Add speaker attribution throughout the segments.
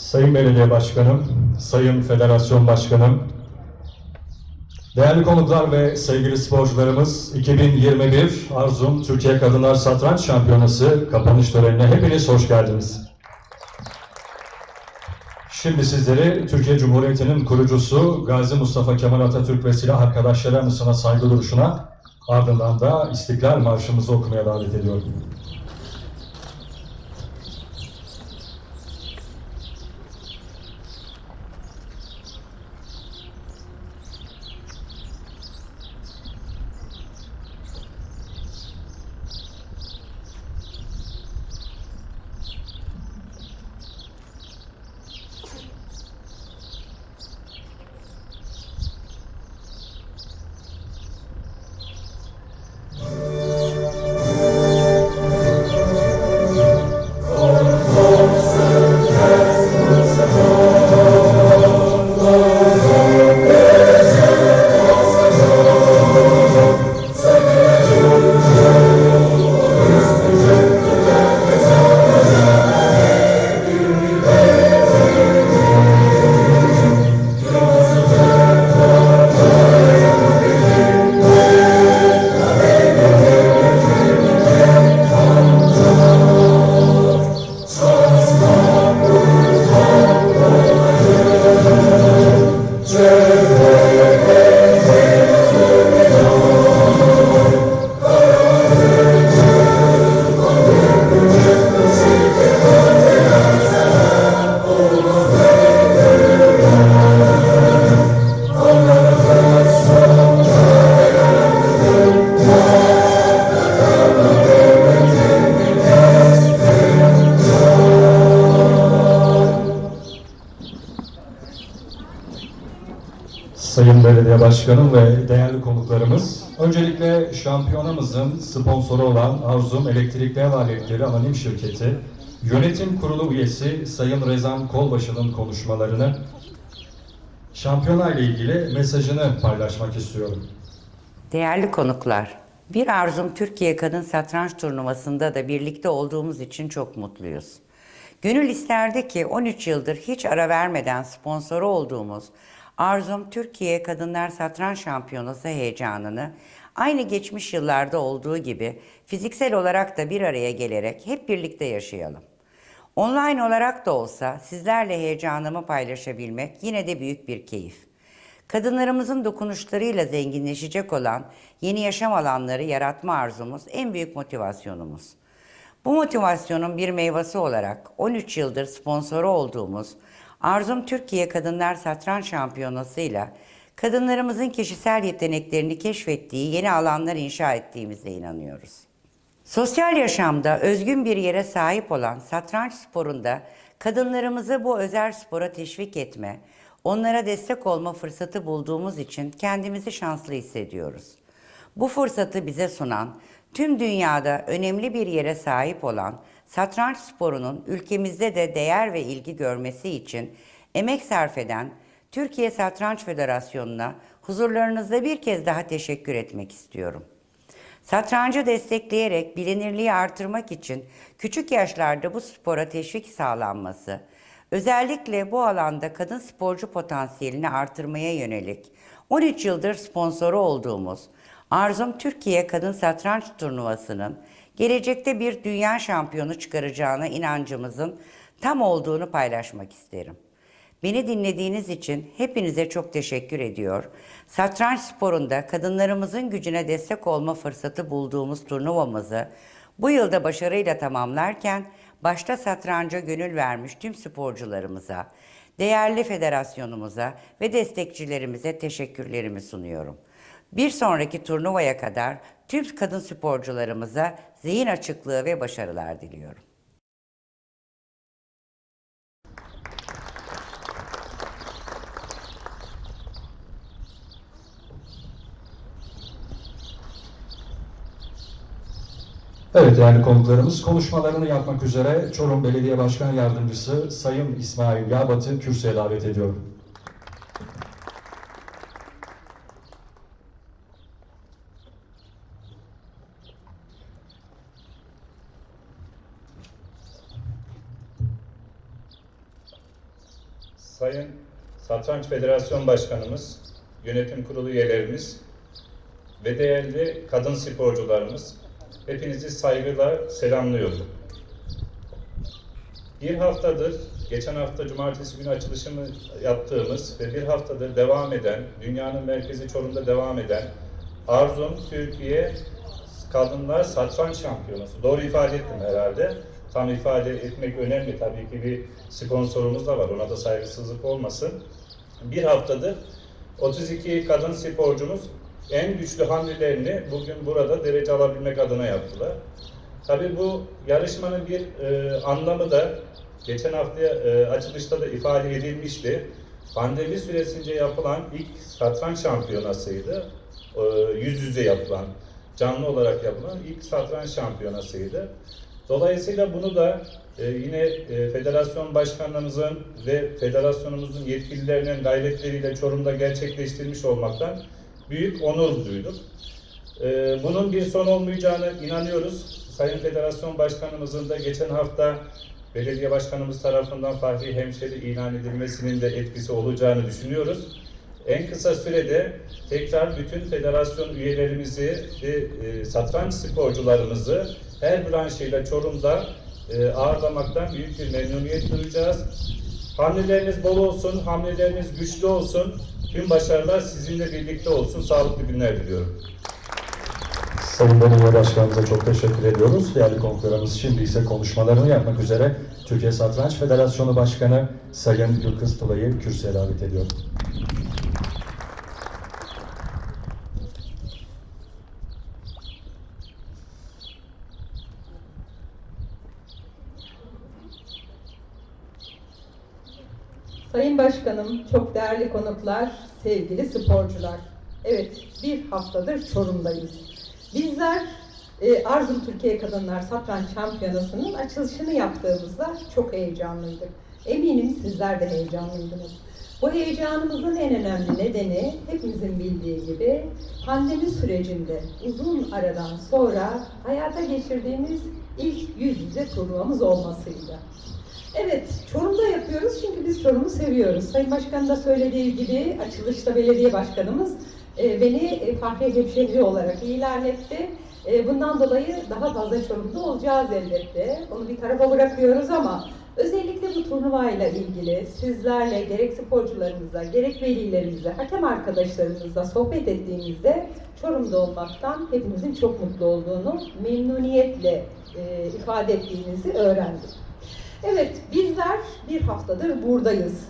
Speaker 1: Sayın Belediye Başkanım, Sayın Federasyon Başkanım, değerli konuklar ve sevgili sporcularımız 2021 Arzum Türkiye Kadınlar Satranç Şampiyonası kapanış törenine hepiniz hoş geldiniz. Şimdi sizleri Türkiye Cumhuriyeti'nin kurucusu Gazi Mustafa Kemal Atatürk ve silah arkadaşları saygı duruşuna ardından da İstiklal Marşımızı okumaya davet ediyorum. Başkanım ve değerli konuklarımız, öncelikle şampiyonamızın sponsoru olan Arzum Elektrikli Ev Aletleri Anonim Şirketi Yönetim Kurulu üyesi Sayın Rezan Kolbaşı'nın konuşmalarını, şampiyona ile ilgili mesajını paylaşmak istiyorum.
Speaker 2: Değerli konuklar, bir arzum Türkiye Kadın Satranç Turnuvası'nda da birlikte olduğumuz için çok mutluyuz. Gönül isterdi ki 13 yıldır hiç ara vermeden sponsoru olduğumuz Arzum Türkiye Kadınlar Satranç Şampiyonası heyecanını aynı geçmiş yıllarda olduğu gibi fiziksel olarak da bir araya gelerek hep birlikte yaşayalım. Online olarak da olsa sizlerle heyecanımı paylaşabilmek yine de büyük bir keyif. Kadınlarımızın dokunuşlarıyla zenginleşecek olan yeni yaşam alanları yaratma arzumuz en büyük motivasyonumuz. Bu motivasyonun bir meyvesi olarak 13 yıldır sponsoru olduğumuz Arzum Türkiye Kadınlar Satranç Şampiyonası'yla kadınlarımızın kişisel yeteneklerini keşfettiği yeni alanlar inşa ettiğimize inanıyoruz. Sosyal yaşamda özgün bir yere sahip olan satranç sporunda kadınlarımızı bu özel spora teşvik etme, onlara destek olma fırsatı bulduğumuz için kendimizi şanslı hissediyoruz. Bu fırsatı bize sunan, tüm dünyada önemli bir yere sahip olan satranç sporunun ülkemizde de değer ve ilgi görmesi için emek sarf eden Türkiye Satranç Federasyonu'na huzurlarınızda bir kez daha teşekkür etmek istiyorum. Satrancı destekleyerek bilinirliği artırmak için küçük yaşlarda bu spora teşvik sağlanması, özellikle bu alanda kadın sporcu potansiyelini artırmaya yönelik 13 yıldır sponsoru olduğumuz Arzum Türkiye Kadın Satranç Turnuvası'nın gelecekte bir dünya şampiyonu çıkaracağına inancımızın tam olduğunu paylaşmak isterim. Beni dinlediğiniz için hepinize çok teşekkür ediyor. Satranç sporunda kadınlarımızın gücüne destek olma fırsatı bulduğumuz turnuvamızı bu yılda başarıyla tamamlarken başta satranca gönül vermiş tüm sporcularımıza, değerli federasyonumuza ve destekçilerimize teşekkürlerimi sunuyorum. Bir sonraki turnuvaya kadar tüm kadın sporcularımıza zihin açıklığı ve başarılar diliyorum.
Speaker 1: Evet değerli konuklarımız konuşmalarını yapmak üzere Çorum Belediye Başkan Yardımcısı Sayın İsmail Yalbat'ı kürsüye davet ediyorum.
Speaker 3: Sayın Satranç Federasyon Başkanımız, yönetim kurulu üyelerimiz ve değerli kadın sporcularımız, hepinizi saygıyla selamlıyorum. Bir haftadır, geçen hafta cumartesi günü açılışını yaptığımız ve bir haftadır devam eden, dünyanın merkezi Çorum'da devam eden Arzum Türkiye Kadınlar Satranç Şampiyonası. Doğru ifade ettim herhalde. Tam ifade etmek önemli. Tabii ki bir sponsorumuz da var. Ona da saygısızlık olmasın. Bir haftadır 32 kadın sporcumuz en güçlü hamlelerini bugün burada derece alabilmek adına yaptılar. Tabii bu yarışmanın bir e, anlamı da geçen hafta e, açılışta da ifade edilmişti. Pandemi süresince yapılan ilk satranç şampiyonasıydı. E, yüz yüze yapılan, canlı olarak yapılan ilk satranç şampiyonasıydı. Dolayısıyla bunu da e, yine e, federasyon başkanlarımızın ve federasyonumuzun yetkililerinin gayretleriyle Çorum'da gerçekleştirmiş olmaktan büyük onur duyduk. E, bunun bir son olmayacağını inanıyoruz. Sayın Federasyon Başkanımızın da geçen hafta belediye başkanımız tarafından Fahri Hemşeri ilan edilmesinin de etkisi olacağını düşünüyoruz. En kısa sürede tekrar bütün federasyon üyelerimizi ve e, satranç sporcularımızı her branşıyla Çorum'da e, ağırlamaktan büyük bir memnuniyet duyacağız. Hamleleriniz bol olsun, hamleleriniz güçlü olsun. Tüm başarılar sizinle birlikte olsun. Sağlıklı günler diliyorum.
Speaker 1: Sayın Belediye Başkanımıza çok teşekkür ediyoruz. Değerli konuklarımız şimdi ise konuşmalarını yapmak üzere Türkiye Satranç Federasyonu Başkanı Sayın Yılkız Tıla'yı kürsüye davet ediyorum.
Speaker 4: Sayın Başkanım, çok değerli konuklar, sevgili sporcular. Evet, bir haftadır Çorum'dayız. Bizler e, Arzum Türkiye Kadınlar Satranç Şampiyonası'nın açılışını yaptığımızda çok heyecanlıydık. Eminim sizler de heyecanlıydınız. Bu heyecanımızın en önemli nedeni hepimizin bildiği gibi pandemi sürecinde uzun aradan sonra hayata geçirdiğimiz ilk yüz yüze turnuvamız olmasıydı. Evet, Çorum'da yapıyoruz çünkü biz Çorum'u seviyoruz. Sayın Başkan da söylediği gibi açılışta belediye başkanımız e, beni e, Fahri Hemşehri olarak ilan etti. E, bundan dolayı daha fazla Çorum'da olacağız elbette. Onu bir tarafa bırakıyoruz ama özellikle bu turnuvayla ilgili sizlerle gerek sporcularımızla, gerek velilerimizle, hakem arkadaşlarımızla sohbet ettiğimizde Çorum'da olmaktan hepimizin çok mutlu olduğunu memnuniyetle ifade ettiğinizi öğrendik. Evet, bizler bir haftadır buradayız.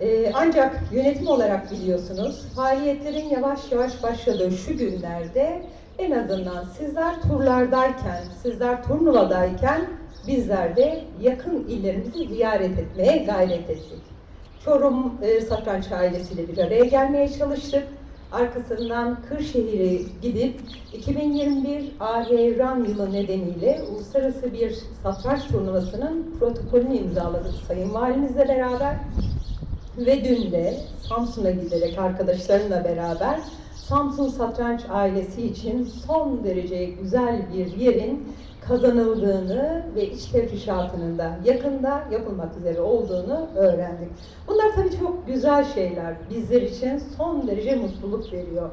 Speaker 4: Ee, ancak yönetim olarak biliyorsunuz, faaliyetlerin yavaş yavaş başladığı şu günlerde en azından sizler turlardayken, sizler turnuvadayken bizler de yakın illerimizi ziyaret etmeye gayret ettik. Çorum e, Satranç ailesiyle bir araya gelmeye çalıştık. Arkasından Kırşehir'e gidip 2021 Ahevran yılı nedeniyle uluslararası bir satranç turnuvasının protokolünü imzaladık Sayın Valimizle beraber. Ve dün de Samsun'a giderek arkadaşlarımla beraber Samsun Satranç ailesi için son derece güzel bir yerin kazanıldığını ve iç tefrişatının da yakında yapılmak üzere olduğunu öğrendik. Bunlar tabii çok güzel şeyler. Bizler için son derece mutluluk veriyor.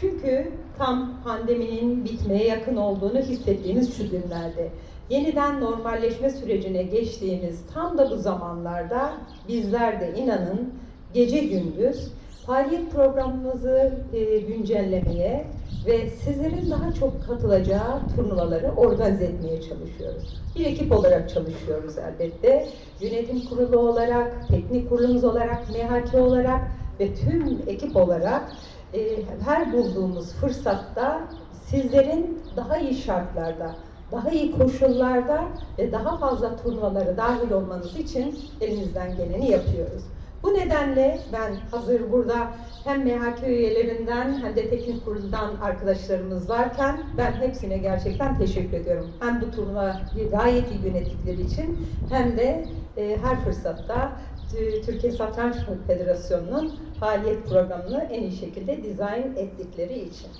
Speaker 4: Çünkü tam pandeminin bitmeye yakın olduğunu hissettiğimiz şu günlerde yeniden normalleşme sürecine geçtiğimiz tam da bu zamanlarda bizler de inanın gece gündüz faaliyet programımızı e, güncellemeye ve sizlerin daha çok katılacağı turnuvaları organize etmeye çalışıyoruz. Bir ekip olarak çalışıyoruz elbette. Yönetim kurulu olarak, teknik kurulumuz olarak, MHK olarak ve tüm ekip olarak e, her bulduğumuz fırsatta sizlerin daha iyi şartlarda, daha iyi koşullarda ve daha fazla turnuvalara dahil olmanız için elimizden geleni yapıyoruz. Bu nedenle ben hazır burada hem MHK üyelerinden hem de teknik kuruldan arkadaşlarımız varken ben hepsine gerçekten teşekkür ediyorum. Hem bu turnuvayı gayet iyi yönettikleri için hem de e, her fırsatta e, Türkiye Satranç Federasyonu'nun faaliyet programını en iyi şekilde dizayn ettikleri için.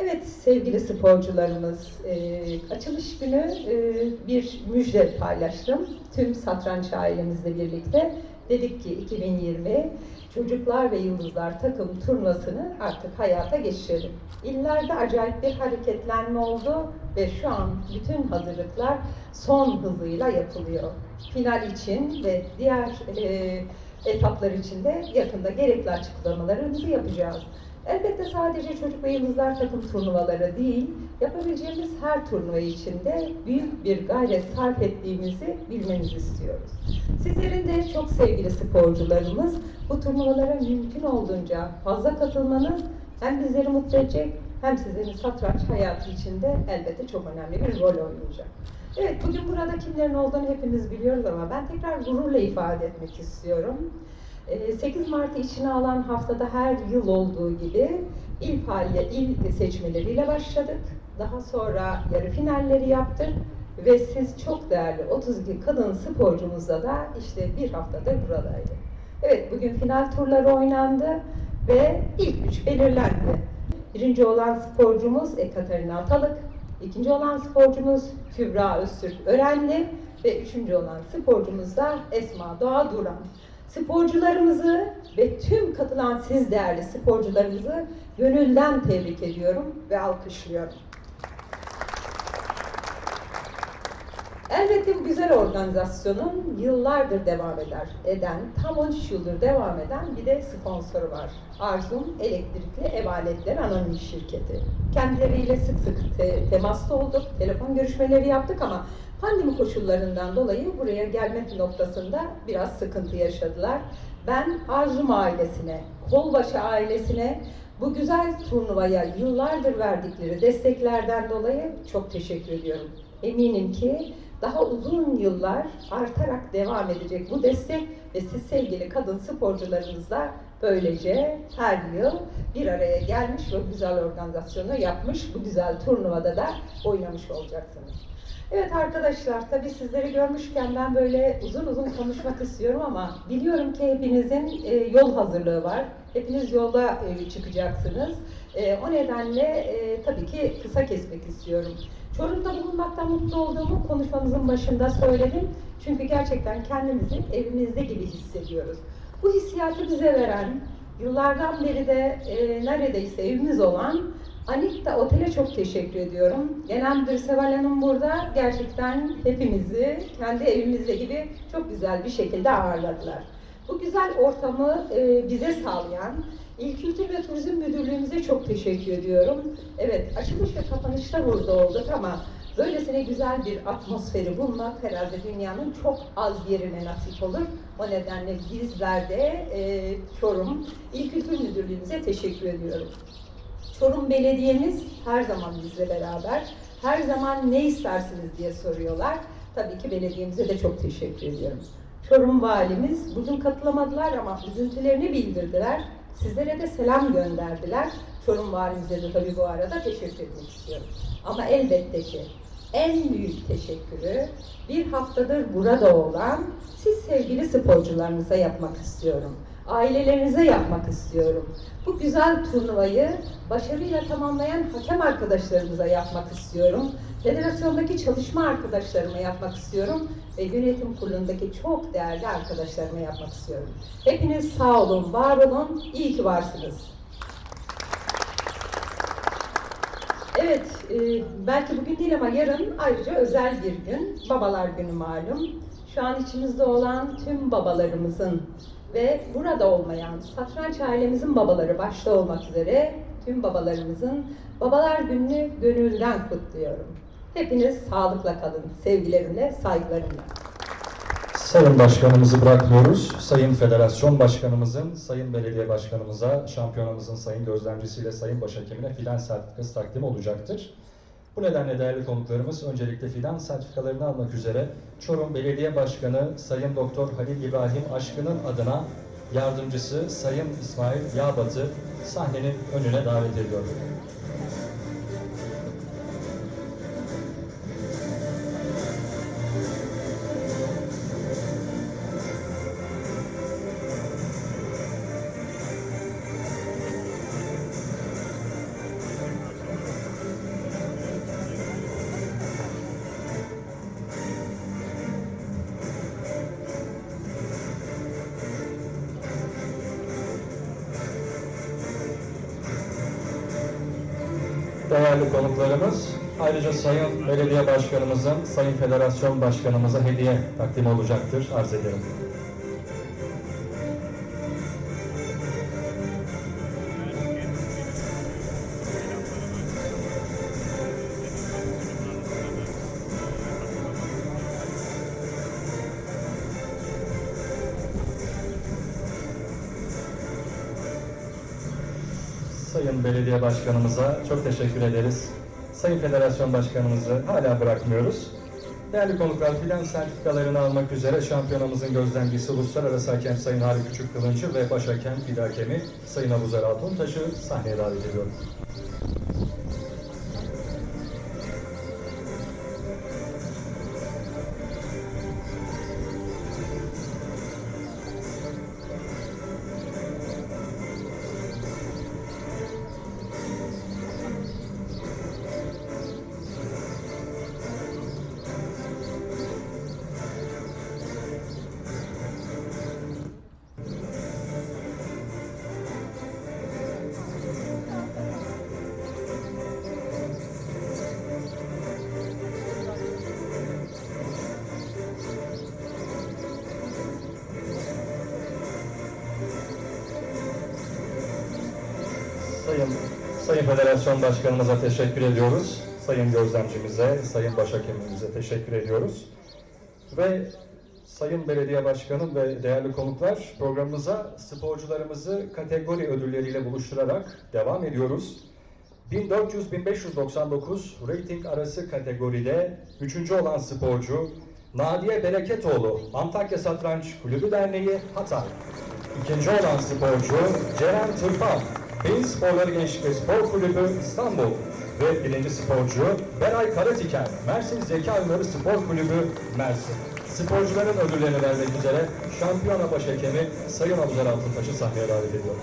Speaker 4: Evet sevgili sporcularımız, e, açılış günü e, bir müjde paylaştım. Tüm satranç ailemizle birlikte dedik ki 2020 Çocuklar ve Yıldızlar takım turnuvasını artık hayata geçirelim. İllerde acayip bir hareketlenme oldu ve şu an bütün hazırlıklar son hızıyla yapılıyor. Final için ve diğer e, etaplar için de yakında gerekli açıklamalarımızı yapacağız. Elbette sadece çocuk ve yıldızlar takım turnuvaları değil, yapabileceğimiz her turnuva içinde büyük bir gayret sarf ettiğimizi bilmenizi istiyoruz. Sizlerin de çok sevgili sporcularımız bu turnuvalara mümkün olduğunca fazla katılmanız hem bizleri mutlu edecek hem sizlerin satranç hayatı içinde elbette çok önemli bir rol oynayacak. Evet, bugün burada kimlerin olduğunu hepimiz biliyoruz ama ben tekrar gururla ifade etmek istiyorum. Ee, 8 Mart'ı içine alan haftada her yıl olduğu gibi il faaliye, il seçmeleriyle başladık. Daha sonra yarı finalleri yaptık ve siz çok değerli 32 kadın sporcumuzla da işte bir haftadır buradaydı. Evet bugün final turları oynandı ve ilk üç belirlendi. Birinci olan sporcumuz Ekaterina Atalık, ikinci olan sporcumuz Kübra Öztürk Örenli ve üçüncü olan sporcumuz da Esma Doğa Duran. Sporcularımızı ve tüm katılan siz değerli sporcularımızı gönülden tebrik ediyorum ve alkışlıyorum. Elbette bu güzel organizasyonun yıllardır devam eder, eden, tam 13 yıldır devam eden bir de sponsoru var. Arzum Elektrikli Ev Aletleri Anonim Şirketi. Kendileriyle sık sık te- temasta olduk, telefon görüşmeleri yaptık ama pandemi koşullarından dolayı buraya gelmek noktasında biraz sıkıntı yaşadılar. Ben Arzum ailesine, Kolbaşı ailesine bu güzel turnuvaya yıllardır verdikleri desteklerden dolayı çok teşekkür ediyorum. Eminim ki daha uzun yıllar artarak devam edecek bu destek ve siz sevgili kadın sporcularımızla böylece her yıl bir araya gelmiş ve güzel organizasyonu yapmış, bu güzel turnuvada da oynamış olacaksınız. Evet arkadaşlar, tabii sizleri görmüşken ben böyle uzun uzun konuşmak istiyorum ama biliyorum ki hepinizin e, yol hazırlığı var. Hepiniz yolda e, çıkacaksınız. E, o nedenle tabii ki kısa kesmek istiyorum. Çorum'da bulunmaktan mutlu olduğumu konuşmamızın başında söyledim. Çünkü gerçekten kendimizi evimizde gibi hissediyoruz. Bu hissiyatı bize veren, yıllardan beri de e, neredeyse evimiz olan Anita Otel'e çok teşekkür ediyorum. Genel Müdür Seval Hanım burada gerçekten hepimizi kendi evimizde gibi çok güzel bir şekilde ağırladılar. Bu güzel ortamı e, bize sağlayan İl Kültür ve Turizm Müdürlüğümüze çok teşekkür ediyorum. Evet, açılış ve kapanışta burada olduk ama böylesine güzel bir atmosferi bulmak herhalde dünyanın çok az yerine nasip olur. O nedenle bizler de e, Çorum İl Kültür Müdürlüğümüze teşekkür ediyorum. Çorum Belediye'miz her zaman bizle beraber. Her zaman ne istersiniz diye soruyorlar. Tabii ki belediyemize de çok teşekkür ediyorum. Çorum Valimiz bugün katılamadılar ama üzüntülerini bildirdiler. Sizlere de selam gönderdiler. Çorum Valimize de tabii bu arada teşekkür etmek istiyorum. Ama elbette ki en büyük teşekkürü bir haftadır burada olan siz sevgili sporcularınıza yapmak istiyorum. Ailelerinize yapmak istiyorum. Bu güzel turnuvayı başarıyla tamamlayan hakem arkadaşlarımıza yapmak istiyorum. Federasyondaki çalışma arkadaşlarıma yapmak istiyorum ve yönetim kurulundaki çok değerli arkadaşlarıma yapmak istiyorum. Hepiniz sağ olun, var olun, iyi ki varsınız. Evet, e, belki bugün değil ama yarın ayrıca özel bir gün. Babalar günü malum. Şu an içimizde olan tüm babalarımızın ve burada olmayan satranç ailemizin babaları başta olmak üzere tüm babalarımızın babalar gününü gönülden kutluyorum. Hepiniz sağlıkla kalın. Sevgilerimle, saygılarımla.
Speaker 1: Sayın Başkanımızı bırakmıyoruz. Sayın Federasyon Başkanımızın, Sayın Belediye Başkanımıza, şampiyonamızın Sayın Gözlemcisiyle Sayın Başhakimine fidan sertifikası takdimi olacaktır. Bu nedenle değerli konuklarımız öncelikle fidan sertifikalarını almak üzere Çorum Belediye Başkanı Sayın Doktor Halil İbrahim Aşkın'ın adına yardımcısı Sayın İsmail Yağbat'ı sahnenin önüne davet ediyorum. Değerli konuklarımız, ayrıca Sayın Belediye Başkanımızın, Sayın Federasyon Başkanımıza hediye takdim olacaktır. Arz ederim. Sayın Belediye Başkanımıza çok teşekkür ederiz. Sayın Federasyon Başkanımızı hala bırakmıyoruz. Değerli konuklar, filan sertifikalarını almak üzere şampiyonamızın gözlemcisi Uluslararası Hakem Sayın Hari Küçük Kılıncı ve Baş Hakem Fide Hakemi Sayın Abuzer Altuntaş'ı sahneye davet ediyorum. Federasyon Başkanımıza teşekkür ediyoruz. Sayın gözlemcimize, Sayın Başhakemimize teşekkür ediyoruz. Ve Sayın Belediye Başkanım ve değerli konuklar programımıza sporcularımızı kategori ödülleriyle buluşturarak devam ediyoruz. 1400-1599 rating arası kategoride üçüncü olan sporcu Nadiye Bereketoğlu Antakya Satranç Kulübü Derneği Hatay. İkinci olan sporcu Ceren Tırpan Beyin Sporları Gençlik ve Spor Kulübü İstanbul ve birinci sporcu Beray Karatiken Mersin Zeka Oyunları Spor Kulübü Mersin. Sporcuların ödüllerini vermek üzere şampiyona baş hakemi Sayın Abuzer Altıntaş'ı sahneye davet ediyorum.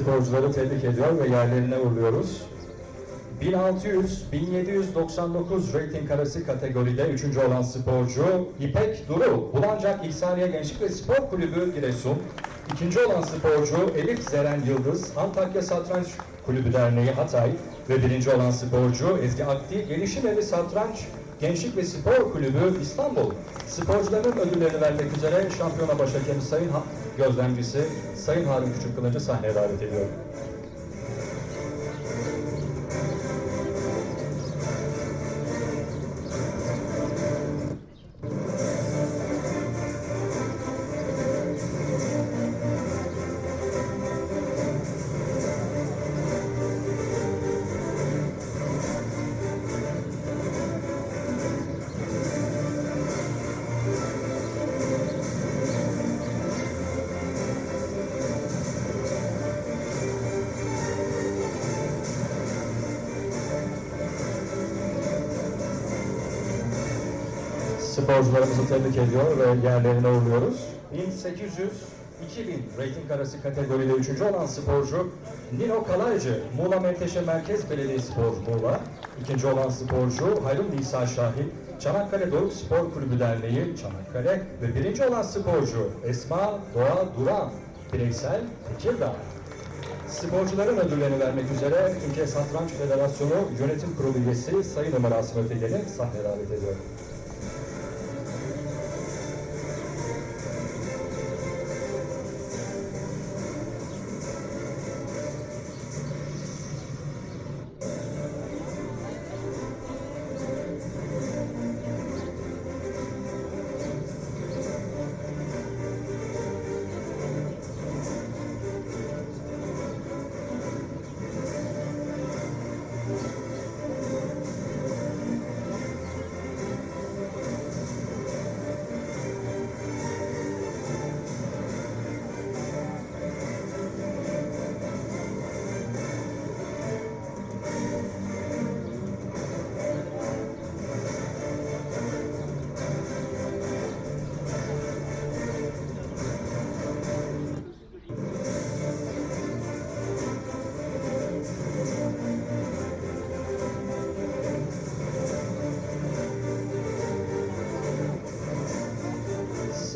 Speaker 1: Sporcuları tebrik ediyor ve yerlerine uğurluyoruz. 1600-1799 rating arası kategoride üçüncü olan sporcu İpek Duru, Bulancak İhsaniye Gençlik ve Spor Kulübü Giresun. İkinci olan sporcu Elif Zeren Yıldız, Antakya Satranç Kulübü Derneği Hatay ve birinci olan sporcu Ezgi Akti, Gelişim Evi Satranç Gençlik ve Spor Kulübü İstanbul. Sporcuların ödüllerini vermek üzere şampiyona baş hakemi Sayın Ha- Gözlemcisi Sayın Harun Küçük Kılıncı sahneye davet ediyorum. Tebrik ediyor ve yerlerine uğurluyoruz. 1800 2000 rating arası kategoride üçüncü olan sporcu Nino Kalaycı, Muğla Menteşe Merkez Belediyespor Muğla. İkinci olan sporcu Hayrun Nisa Şahin, Çanakkale Doruk Spor Kulübü Derneği Çanakkale ve birinci olan sporcu Esma Doğa Duran, bireysel Tekirdağ. Sporcuların ödüllerini vermek üzere Türkiye Satranç Federasyonu Yönetim Kurulu üyesi Sayın Ömer Asım Ötegen'i sahneye davet ediyorum.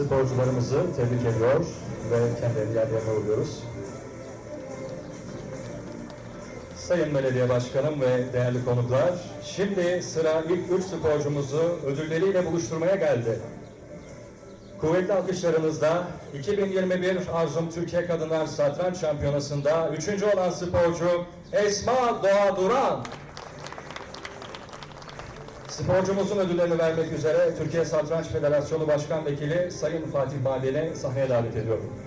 Speaker 1: Sporcularımızı tebrik ediyor ve kendilerini yerlerine uğurluyoruz. Sayın Belediye Başkanım ve değerli konuklar, şimdi sıra ilk üç sporcumuzu ödülleriyle buluşturmaya geldi. Kuvvetli alkışlarınızla 2021 Arzum Türkiye Kadınlar Satranç Şampiyonası'nda üçüncü olan sporcu Esma Doğa Duran. Sporcumuzun ödüllerini vermek üzere Türkiye Satranç Federasyonu Başkan Vekili Sayın Fatih Maden'i sahneye davet ediyorum.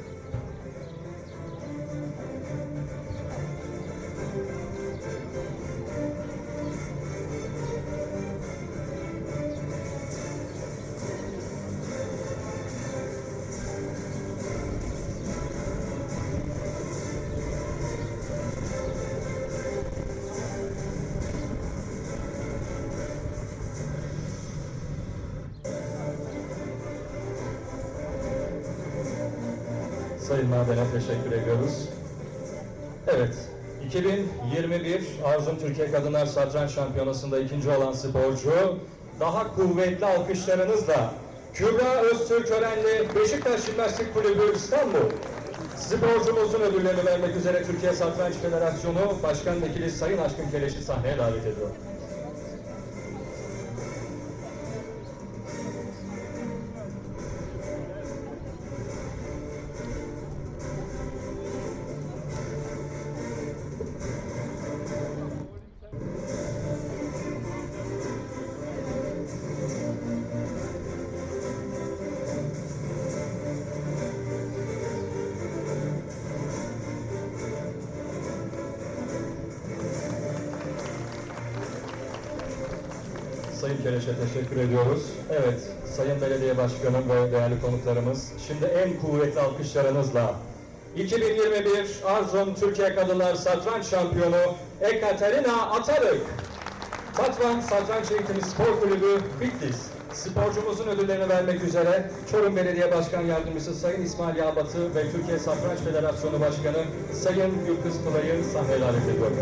Speaker 1: Sayın Maden'e teşekkür ediyoruz. Evet, 2021 Arzum Türkiye Kadınlar Satranç Şampiyonası'nda ikinci olan sporcu daha kuvvetli alkışlarınızla Kübra Öztürk Örenli Beşiktaş Jimnastik Kulübü İstanbul. Sporcumuzun ödüllerini vermek üzere Türkiye Satranç Federasyonu Başkan Vekili Sayın Aşkın Keleş'i sahneye davet ediyor. Sayın Keleş'e teşekkür ediyoruz. Evet, Sayın Belediye Başkanım ve değerli konuklarımız, şimdi en kuvvetli alkışlarınızla 2021 Arzum Türkiye Kadınlar Satranç Şampiyonu Ekaterina Atarık, Tatvan Satranç Eğitimi Spor Kulübü Bitlis, sporcumuzun ödüllerini vermek üzere Çorum Belediye Başkan Yardımcısı Sayın İsmail Yağbatı ve Türkiye Satranç Federasyonu Başkanı Sayın Gülkız Kulay'ı sahneye davet ediyorum.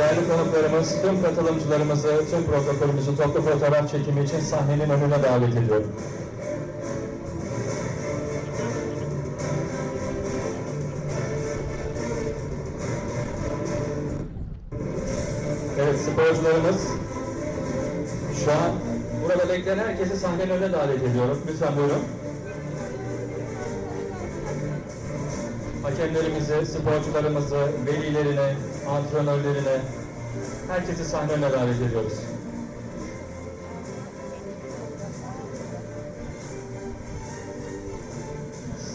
Speaker 1: Değerli konuklarımız, tüm katılımcılarımızı, tüm protokolümüzü toplu fotoğraf çekimi için sahnenin önüne davet ediyorum. Evet sporcularımız şu an burada bekleyen herkesi sahnenin önüne davet ediyorum. Lütfen buyurun. Hakemlerimizi, sporcularımızı, velilerini, antrenörlerini, herkesi sahne önüne davet ediyoruz.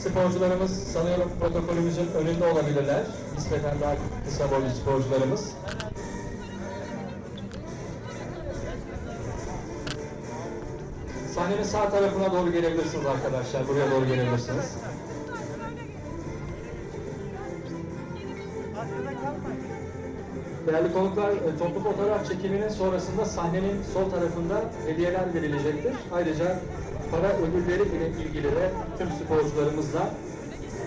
Speaker 1: Sporcularımız sanıyorum protokolümüzün önünde olabilirler. Nispeten daha kısa boylu sporcularımız. Sahnenin sağ tarafına doğru gelebilirsiniz arkadaşlar. Buraya doğru gelebilirsiniz. Değerli konuklar, e, toplu fotoğraf çekiminin sonrasında sahnenin sol tarafında hediyeler verilecektir. Ayrıca para ödülleri ile ilgili de tüm sporcularımızla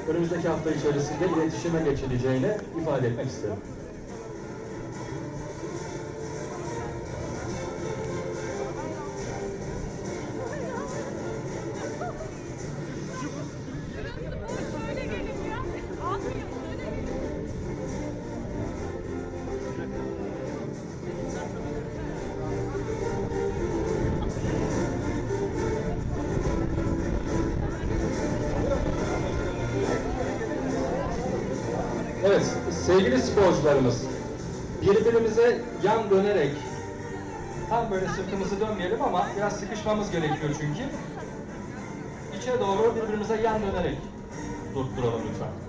Speaker 1: önümüzdeki hafta içerisinde iletişime geçileceğini ifade etmek isterim. Sporcularımız, birbirimize yan dönerek Tam böyle sırtımızı dönmeyelim ama biraz sıkışmamız gerekiyor çünkü. İçe doğru birbirimize yan dönerek dur, duralım lütfen.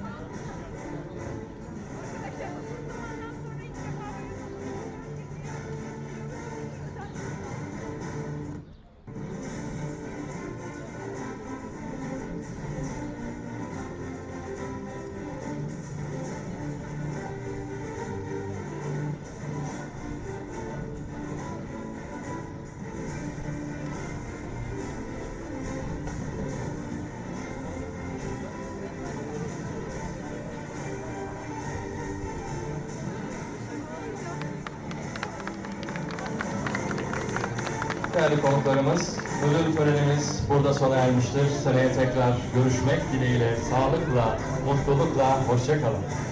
Speaker 1: Değerli konuklarımız, ödül törenimiz burada sona ermiştir. Seneye tekrar görüşmek dileğiyle, sağlıkla, mutlulukla, hoşçakalın.